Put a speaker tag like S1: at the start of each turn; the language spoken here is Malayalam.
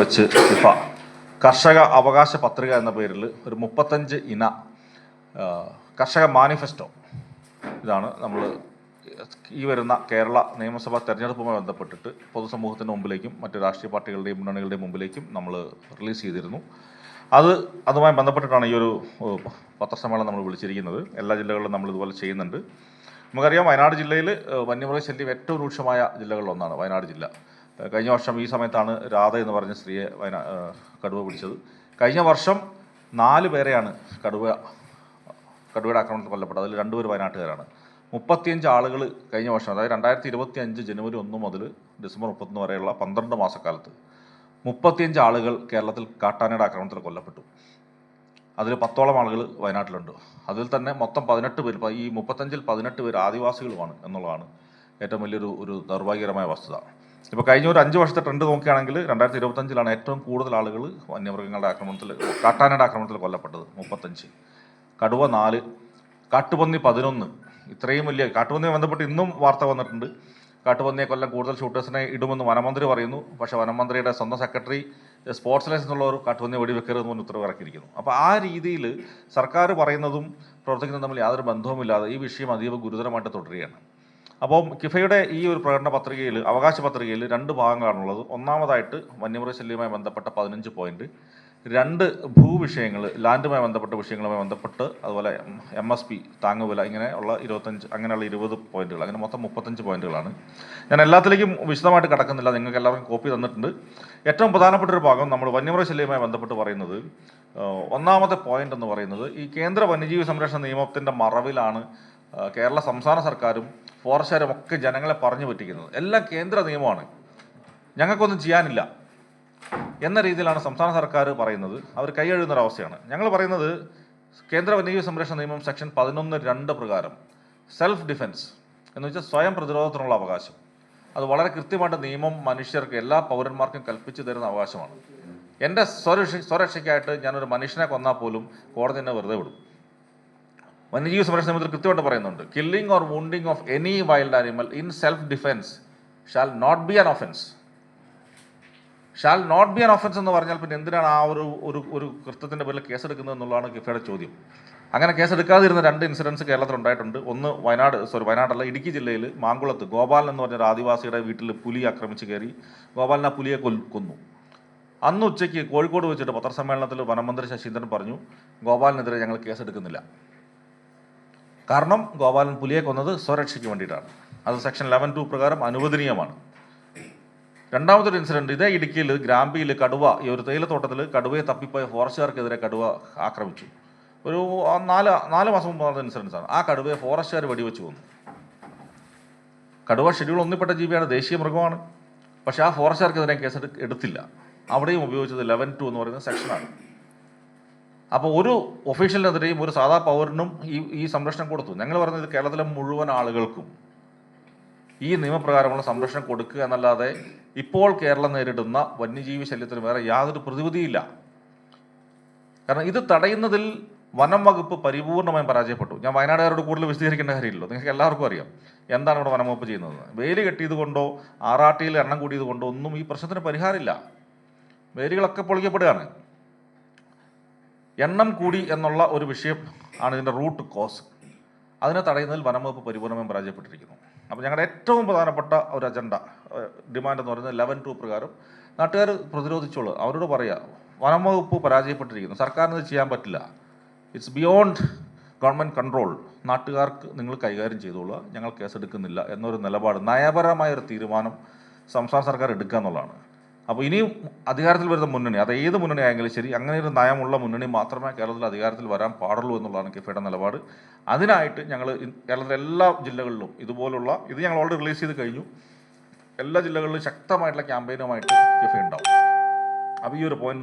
S1: വെച്ച് ഫിഫ. കർഷക അവകാശ പത്രിക എന്ന പേരിൽ ഒരു മുപ്പത്തഞ്ച് ഇന കർഷക മാനിഫെസ്റ്റോ. ഇതാണ് നമ്മൾ ഈ വരുന്ന കേരള നിയമസഭാ തെരഞ്ഞെടുപ്പുമായി ബന്ധപ്പെട്ടിട്ട് പൊതുസമൂഹത്തിന്റെ മുമ്പിലേക്കും മറ്റ് രാഷ്ട്രീയ പാർട്ടികളുടെയും മുന്നണികളുടെയും മുമ്പിലേക്കും നമ്മൾ റിലീസ് ചെയ്തിരുന്നു. അത് അതുമായി ബന്ധപ്പെട്ടിട്ടാണ് ഈ ഒരു പത്രസമ്മേളനം നമ്മൾ വിളിച്ചിരിക്കുന്നത്. എല്ലാ ജില്ലകളിലും നമ്മൾ ഇതുപോലെ ചെയ്യുന്നുണ്ട്. നമുക്കറിയാം വയനാട് ജില്ലയിൽ വന്യമൃഗശല്യം വന്യമൃഗ ഏറ്റവും രൂക്ഷമായ ജില്ലകളിലൊന്നാണ് വയനാട് ജില്ല. കഴിഞ്ഞ വർഷം ഈ സമയത്താണ് രാധ എന്ന് പറഞ്ഞ സ്ത്രീയെ വയനാ കടുവ പിടിച്ചത്. കഴിഞ്ഞ വർഷം നാല് പേരെയാണ് കടുവ കടുവയുടെ ആക്രമണത്തിൽ കൊല്ലപ്പെട്ടത്. അതിൽ രണ്ടുപേർ വയനാട്ടുകാരാണ്. മുപ്പത്തിയഞ്ച് ആളുകൾ കഴിഞ്ഞ വർഷം അതായത് രണ്ടായിരത്തി ഇരുപത്തി അഞ്ച് ജനുവരി ഒന്ന് മുതൽ ഡിസംബർ മുപ്പത്തൊന്ന് വരെയുള്ള പന്ത്രണ്ട് മാസക്കാലത്ത് മുപ്പത്തിയഞ്ച് ആളുകൾ കേരളത്തിൽ കാട്ടാനയുടെ ആക്രമണത്തിൽ കൊല്ലപ്പെട്ടു. അതിൽ പത്തോളം ആളുകൾ വയനാട്ടിലുണ്ട്. അതിൽ തന്നെ മൊത്തം പതിനെട്ട് പേര് ഈ മുപ്പത്തഞ്ചിൽ പതിനെട്ട് പേർ ആദിവാസികളുമാണ് എന്നുള്ളതാണ് ഏറ്റവും വലിയൊരു ഒരു ദൗർഭാഗ്യകരമായ വസ്തുത. ഇപ്പോൾ കഴിഞ്ഞ ഒരു അഞ്ച് വർഷത്തെ ട്രെൻഡ് നോക്കുകയാണെങ്കിൽ രണ്ടായിരത്തി ഇരുപത്തഞ്ചിലാണ് ഏറ്റവും കൂടുതൽ ആളുകൾ വന്യമൃഗങ്ങളുടെ ആക്രമണത്തിൽ കാട്ടാനയുടെ ആക്രമണത്തിൽ കൊല്ലപ്പെട്ടത് മുപ്പത്തഞ്ച്. കടുവ നാല് കാട്ടുപന്നി പതിനൊന്ന്. ഇത്രയും വലിയ കാട്ടുപന്നിയെ ബന്ധപ്പെട്ട് ഇന്നും വാർത്ത വന്നിട്ടുണ്ട്. കാട്ടുപന്നിയെ കൊല്ലം കൂടുതൽ ഷൂട്ടേഴ്സിനെ ഇടുമെന്ന് വനമന്ത്രി പറയുന്നു. പക്ഷേ വനമന്ത്രിയുടെ സ്വന്തം സെക്രട്ടറി സ്പോർട്സ് ലൈസൻസ് ഉള്ളവർ കാട്ടുപന്നി വെടിവെക്കരുതെന്ന് പറഞ്ഞ് ഉത്തരവ് ഇറക്കിയിരിക്കുന്നു. അപ്പോൾ ആ രീതിയിൽ സർക്കാർ പറയുന്നതും പ്രവർത്തിക്കുന്നതും തമ്മിൽ യാതൊരു ബന്ധവുമില്ലാതെ ഈ വിഷയം അതീവ ഗുരുതരമായിട്ട് തുടരുകയാണ്. അപ്പോൾ കിഫയുടെ ഈ ഒരു പ്രകടന പത്രികയിൽ അവകാശ പത്രികയിൽ രണ്ട് ഭാഗങ്ങളാണുള്ളത്. ഒന്നാമതായിട്ട് വന്യമൃഗശല്യവുമായി ബന്ധപ്പെട്ട പതിനഞ്ച് പോയിന്റ്. രണ്ട് ഭൂവിഷയങ്ങൾ ലാൻഡുമായി ബന്ധപ്പെട്ട വിഷയങ്ങളുമായി ബന്ധപ്പെട്ട് അതുപോലെ എം എസ് പി താങ്ങുവില ഇങ്ങനെ ഉള്ള ഇരുപത്തഞ്ച് അങ്ങനെയുള്ള ഇരുപത് പോയിന്റുകൾ അങ്ങനെ മൊത്തം മുപ്പത്തഞ്ച് പോയിന്റുകളാണ്. ഞാൻ എല്ലാത്തിലേക്കും വിശദമായിട്ട് കടക്കുന്നില്ല നിങ്ങൾക്ക് എല്ലാവർക്കും കോപ്പി തന്നിട്ടുണ്ട്. ഏറ്റവും പ്രധാനപ്പെട്ട ഒരു ഭാഗം നമ്മൾ വന്യമൃഗശല്യവുമായി ബന്ധപ്പെട്ട് പറയുന്നത് ഒന്നാമത്തെ പോയിന്റ് എന്ന് പറയുന്നത് ഈ കേന്ദ്ര വന്യജീവി സംരക്ഷണ നിയമത്തിന്റെ മറവിലാണ് കേരള സംസ്ഥാന സർക്കാരും ഫോറസ്റ്റുകാരും ഒക്കെ ജനങ്ങളെ പറഞ്ഞു പറ്റിക്കുന്നത്. എല്ലാം കേന്ദ്ര നിയമമാണ്. ഞങ്ങൾക്കൊന്നും ചെയ്യാനില്ല എന്ന രീതിയിലാണ് സംസ്ഥാന സർക്കാർ പറയുന്നത്. അവർ അവസ്ഥയാണ്. ഞങ്ങൾ പറയുന്നത് കേന്ദ്ര വന്യജീവി സംരക്ഷണ നിയമം സെക്ഷൻ പതിനൊന്ന് രണ്ട് പ്രകാരം സെൽഫ് ഡിഫെൻസ് എന്ന് വെച്ചാൽ സ്വയം പ്രതിരോധത്തിനുള്ള അവകാശം. അത് വളരെ കൃത്യമായിട്ട് നിയമം മനുഷ്യർക്ക് എല്ലാ പൗരന്മാർക്കും കൽപ്പിച്ചു തരുന്ന അവകാശമാണ്. എന്റെ സ്വരക്ഷ സ്വരക്ഷയ്ക്കായിട്ട് ഞാനൊരു മനുഷ്യനെ കൊന്നാൽ പോലും കോടതി എന്നെ വെറുതെ വിടും. വന്യജീവി സംരക്ഷണ നിയമത്തിൽ കൃത്യമായിട്ട് പറയുന്നുണ്ട് killing or wounding of any wild animal in self defence shall not be an offence shall not be an offence എന്ന് പറഞ്ഞാൽ പിന്നെ എന്തിനാണ് ആ ഒരു ഒരു ഒരു കൃത്യത്തിന്റെ പേരിൽ കേസെടുക്കുന്നത് എന്നുള്ളതാണ് കിഫയുടെ ചോദ്യം. അങ്ങനെ കേസെടുക്കാതിരുന്ന രണ്ട് ഇൻസിഡൻസ് കേരളത്തിൽ ഉണ്ടായിട്ടുണ്ട്. ഒന്ന് വയനാട് സോറി വയനാടല്ല ഇടുക്കി ജില്ലയിൽ മാങ്കുളത്ത് ഗോപാലൻ എന്ന് പറഞ്ഞൊരു ആദിവാസിയുടെ വീട്ടിൽ പുലി ആക്രമിച്ച് കയറി. ഗോപാലൻ ആ പുലിയെ കൊന്നു. അന്ന് ഉച്ചയ്ക്ക് കോഴിക്കോട് വെച്ചിട്ട് പത്രസമ്മേളനത്തിൽ വനമന്ത്രി ശശീന്ദ്രൻ പറഞ്ഞു ഗോപാലിനെതിരെ ഞങ്ങൾ കേസെടുക്കുന്നില്ല. കാരണം ഗോപാലൻ പുലിയെ കൊന്നത് സ്വരക്ഷയ്ക്ക് വേണ്ടിയിട്ടാണ്. അത് സെക്ഷൻ ലെവൻ ടു പ്രകാരം അനുവദനീയമാണ്. രണ്ടാമതൊരു ഇൻസിഡന്റ് ഇതേ ഇടുക്കിയിൽ ഗ്രാമ്പിയിൽ കടുവ ഈ ഒരു തേയിലത്തോട്ടത്തിൽ കടുവയെ തപ്പിപ്പോയ ഫോറസ്റ്റുകാർക്കെതിരെ കടുവ ആക്രമിച്ചു. ഒരു നാല് നാല് മാസം മുമ്പ് നടന്ന ഇൻസിഡൻസ് ആണ്. ആ കടുവയെ ഫോറസ്റ്റുകാർ വെടിവെച്ച് കൊന്നു. കടുവ ഷെഡ്യൂൾ ഒന്നിപ്പെട്ട ജീവിയാണ് ദേശീയ മൃഗമാണ്. പക്ഷേ ആ ഫോറസ്റ്റുകാർക്കെതിരെ കേസ് എടുത്തില്ല. അവിടെയും ഉപയോഗിച്ചത് ലെവൻ ടു എന്ന് പറയുന്ന സെക്ഷനാണ് അപ്പോൾ ഒരു ഒഫീഷ്യലിനെതിരെയും ഒരു സാധാ പൗരനും ഈ ഈ സംരക്ഷണം കൊടുത്തു. ഞങ്ങൾ പറഞ്ഞത് കേരളത്തിലെ മുഴുവൻ ആളുകൾക്കും ഈ നിയമപ്രകാരമുള്ള സംരക്ഷണം കൊടുക്കുക എന്നല്ലാതെ ഇപ്പോൾ കേരളം നേരിടുന്ന വന്യജീവി ശല്യത്തിന് വേറെ യാതൊരു പ്രതിവിധിയില്ല. കാരണം ഇത് തടയുന്നതിൽ വനം വകുപ്പ് പരിപൂർണമായും പരാജയപ്പെട്ടു. ഞാൻ വയനാടുകാരോട് കൂടുതൽ വിശദീകരിക്കേണ്ട കാര്യമില്ലല്ലോ. നിങ്ങൾക്ക് എല്ലാവർക്കും അറിയാം. എന്താണ് ഇവിടെ വനം വകുപ്പ് ചെയ്യുന്നത്? വേലി കെട്ടിയത് കൊണ്ടോ ആറാട്ടിയിൽ എണ്ണം കൂടിയത് കൊണ്ടോ ഒന്നും ഈ പ്രശ്നത്തിന് പരിഹാരമില്ല. വേലികളൊക്കെ പൊളിക്കപ്പെടുകയാണ്. എണ്ണം കൂടി എന്നുള്ള ഒരു വിഷയം ആണ് ഇതിന്റെ റൂട്ട് കോസ്. അതിനെ തടയുന്നതിൽ വനംവകുപ്പ് പരിപൂർണമായും പരാജയപ്പെട്ടിരിക്കുന്നു. അപ്പോൾ ഞങ്ങളുടെ ഏറ്റവും പ്രധാനപ്പെട്ട ഒരു അജണ്ട ഡിമാൻഡ് എന്ന് പറയുന്നത് ലെവൻ ടു പ്രകാരം നാട്ടുകാർ പ്രതിരോധിച്ചോളൂ. അവരോട് പറയുക വനംവകുപ്പ് പരാജയപ്പെട്ടിരിക്കുന്നു. സർക്കാരിന് ഇത് ചെയ്യാൻ പറ്റില്ല. ഇറ്റ്സ് ബിയോണ്ട് ഗവൺമെന്റ് കൺട്രോൾ നാട്ടുകാർക്ക് നിങ്ങൾ കൈകാര്യം ചെയ്തോളുക ഞങ്ങൾ കേസെടുക്കുന്നില്ല എന്നൊരു നിലപാട് നയപരമായ ഒരു തീരുമാനം സംസ്ഥാന സർക്കാർ എടുക്കുക എന്നുള്ളതാണ്. അപ്പോൾ ഇനിയും അധികാരത്തിൽ വരുന്ന മുന്നണി അത് ഏത് മുന്നണി ആയെങ്കിലും ശരി അങ്ങനെ ഒരു നയമുള്ള മുന്നണി മാത്രമേ കേരളത്തിൽ അധികാരത്തിൽ വരാൻ പാടുള്ളൂ എന്നുള്ളതാണ് കിഫയുടെ നിലപാട്. അതിനായിട്ട് ഞങ്ങൾ കേരളത്തിലെ എല്ലാ ജില്ലകളിലും ഇതുപോലുള്ള ഇത് ഞങ്ങൾ ഓൾറെഡി റിലീസ് ചെയ്ത് കഴിഞ്ഞു. എല്ലാ ജില്ലകളിലും ശക്തമായിട്ടുള്ള ക്യാമ്പയിനുമായിട്ട് കിഫ ഉണ്ടാവും. അപ്പോൾ ഈ ഒരു പോയിന്റ്